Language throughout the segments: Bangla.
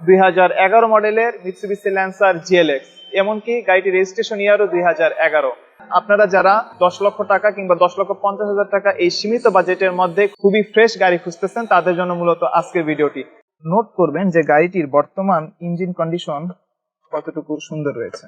দুই হাজার এগারো মডেলের মিৎসুবিসি ল্যান্সার জিএলএক্স এমনকি গাড়িটির রেজিস্ট্রেশন ইয়ারও দুই হাজার এগারো। আপনারা যারা দশ লক্ষ টাকা কিংবা দশ লক্ষ পঞ্চাশ হাজার টাকা এই সীমিত বাজেটের মধ্যে খুবই ফ্রেশ গাড়ি খুঁজতেছেন, তাদের জন্য মূলত আজকের ভিডিওটি। নোট করবেন যে গাড়িটির বর্তমান ইঞ্জিন কন্ডিশন কতটুকু সুন্দর রয়েছে।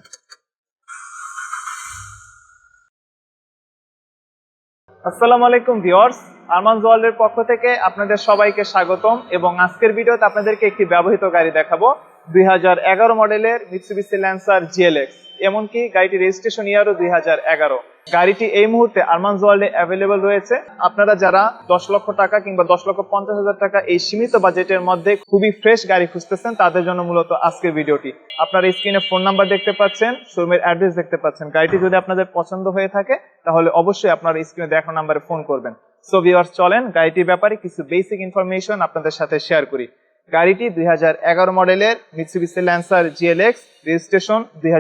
আসসালামু আলাইকুম ভিউয়ার্স। আরমান ওয়ার্ল্ডের পক্ষ থেকে আপনাদের সবাইকে স্বাগতম এবং আজকের ভিডিওতে আপনাদেরকে একটি ব্যবহৃত গাড়ি দেখাবো দুই হাজার এগারো মডেলের মিৎসুবিসি ল্যান্সার জিএলএক্স এমনকি গাড়িটি রেজিস্ট্রেশন ইয়ারও দুই হাজার এগারো। গাড়িটি এই মুহূর্তে আরমান ওয়ার্ল্ডে অ্যাভেলেবল রয়েছে। আপনারা যারা দশ লক্ষ টাকা কিংবা দশ লক্ষ পঞ্চাশ হাজার টাকা এই সীমিত বাজেটের মধ্যে খুবই ফ্রেশ গাড়ি খুঁজতেছেন, তাদের জন্য মূলত আজকের ভিডিওটি। আপনারা স্ক্রিনে ফোন নাম্বার দেখতে পাচ্ছেন শোরুমের অ্যাড্রেস দেখতে পাচ্ছেন। গাড়িটি যদি আপনাদের পছন্দ হয়ে থাকে, তাহলে অবশ্যই আপনারা স্ক্রিনে দেখানো নাম্বারে ফোন করবেন। সো ভিউয়ার্স চলেন গাড়িটির ব্যাপারে কিছু বেসিক ইনফরমেশন আপনাদের সাথে শেয়ার করি। গাড়িটি দুই হাজার এগারো মডেলের মিৎসুবিসি ল্যান্সার জিএলএক্স রেজিস্ট্রেশন দুই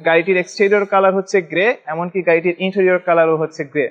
গাড়িটির এক্সটেরিয়র কালার হচ্ছে গ্রে এমনকি গাড়িটির ইন্টেরিয়র কালারও হচ্ছে গ্রে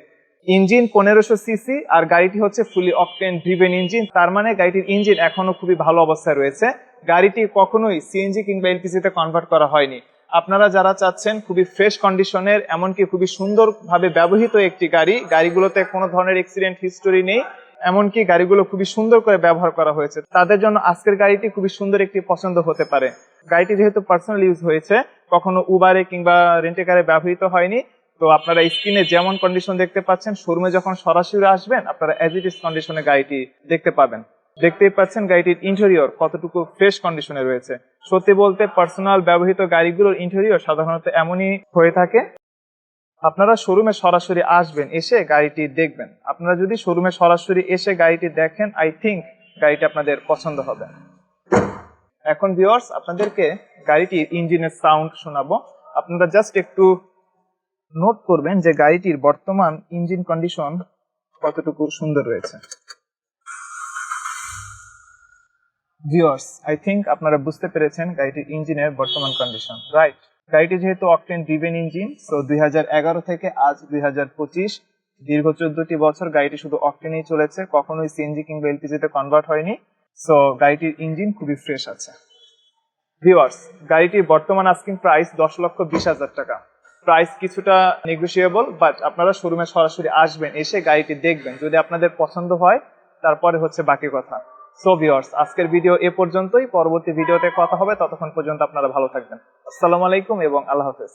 ইঞ্জিন পনেরোশো সিসি আর গাড়িটি হচ্ছে ফুলি অকটেন ড্রিভেন ইঞ্জিন, তার মানে গাড়িটির ইঞ্জিন এখনও খুবই ভালো অবস্থায় রয়েছে। গাড়িটি কখনোই সিএনজি কিংবা এলপিজিতে কনভার্ট করা হয়নি। আপনারা যারা চাচ্ছেন খুবই ফ্রেশ কন্ডিশনের এমনকি খুবই সুন্দরভাবে ব্যবহৃত একটি গাড়ি, গাড়িগুলোতে কোনো ধরনের অ্যাক্সিডেন্ট হিস্টোরি নেই, এমনকি গাড়িগুলো খুবই সুন্দর করে ব্যবহার করা হয়েছে। তাদের জন্য আজকের গাড়িটি খুবই সুন্দর একটি পছন্দ হতে পারে। গাড়িটি যেহেতু পার্সোনাল ইউজ হয়েছে, কখনো উবারে কিংবা রেন্টে কারে ব্যবহৃত হয়নি, তো আপনারা স্ক্রিনে যেমন কন্ডিশন দেখতে পাচ্ছেন শোরুমে যখন সরাসরি আসবেন, আপনারা অ্যাজ ইট ইস কন্ডিশনে গাড়িটি দেখতে পাবেন। দেখতেই পাচ্ছেন গাড়িটির ইন্টেরিয়র কতটুকু ফ্রেশ কন্ডিশনে রয়েছে। সত্যি বলতে পার্সোনাল ব্যবহৃত গাড়িগুলোর ইন্টেরিয়র সাধারণত এমনই হয়ে থাকে। আপনারা শোরুমে সরাসরি আসবেন, এসে গাড়িটি দেখবেন। আপনারা যদি শোরুমে সরাসরি এসে গাড়িটি দেখেন আই থিঙ্ক গাড়িটি আপনাদের পছন্দ হবে। এখন ভিউয়ার্স আপনাদেরকে গাড়িটির ইঞ্জিনের সাউন্ড শোনাবো। আপনারা জাস্ট একটু নোট করবেন যে গাড়িটির বর্তমান ইঞ্জিন কন্ডিশন কতটুকু সুন্দর রয়েছে। ভিউয়ার্স আই থিঙ্ক আপনারা বুঝতে পেরেছেন গাড়িটির ইঞ্জিনের বর্তমান কন্ডিশন রাইট গাড়িটি যেহেতু অকটেন ড্রিভেন ইঞ্জিন সো দুই হাজার এগারো থেকে আজ দুই হাজার পঁচিশ, দীর্ঘ চোদ্দটি বছর গাড়িটি শুধু অকটেনেই চলেছে, কখনোই সিএনজি কিংবা এলপিজিতে কনভার্ট হয়নি সো গাড়িটির ইঞ্জিন খুবই ফ্রেশ আছে। ভিউয়ার্স গাড়িটির বর্তমান আস্কিং প্রাইস দশ লক্ষ বিশ হাজার টাকা। প্রাইস কিছুটা নেগোসিয়েবল বাট আপনারা শোরুমে সরাসরি আসবেন, এসে গাড়িটি দেখবেন। যদি আপনাদের পছন্দ হয়, তারপরে হচ্ছে বাকি কথা। সো ভিউয়ার্স আজকের ভিডিও এ পর্যন্তই। পরবর্তী ভিডিওতে কথা হবে। ততক্ষণ পর্যন্ত আপনারা ভালো থাকবেন। আসসালামু আলাইকুম এবং আল্লাহ হাফেজ।